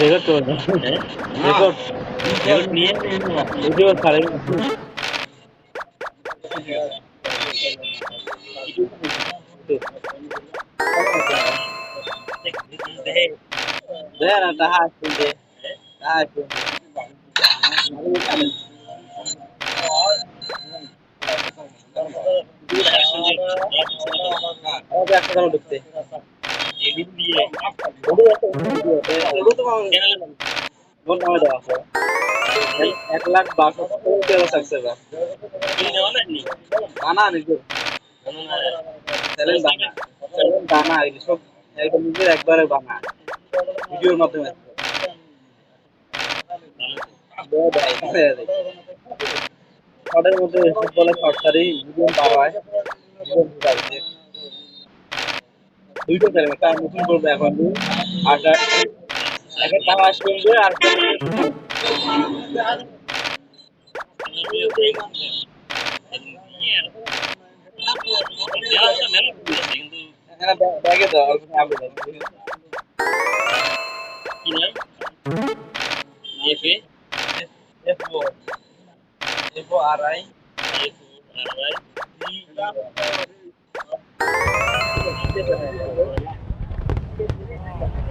Record record record ಖಾಲಿ दे ना दहा असतील दे दहा असतील डुबते এক লাখ দানা নিজে দানা বানা ভিডিওর মাধ্যমে শর্টের মধ্যে ফুটবলে শর্ট সারি ভিডিও পার হয় দুইটা চ্যালেঞ্জ একটা নতুন করব এখন আর একটা টাকা আসবে আর ব্যাগে দাও আগে দাও। কি নাম? এফে F O F O R I. F R I. है।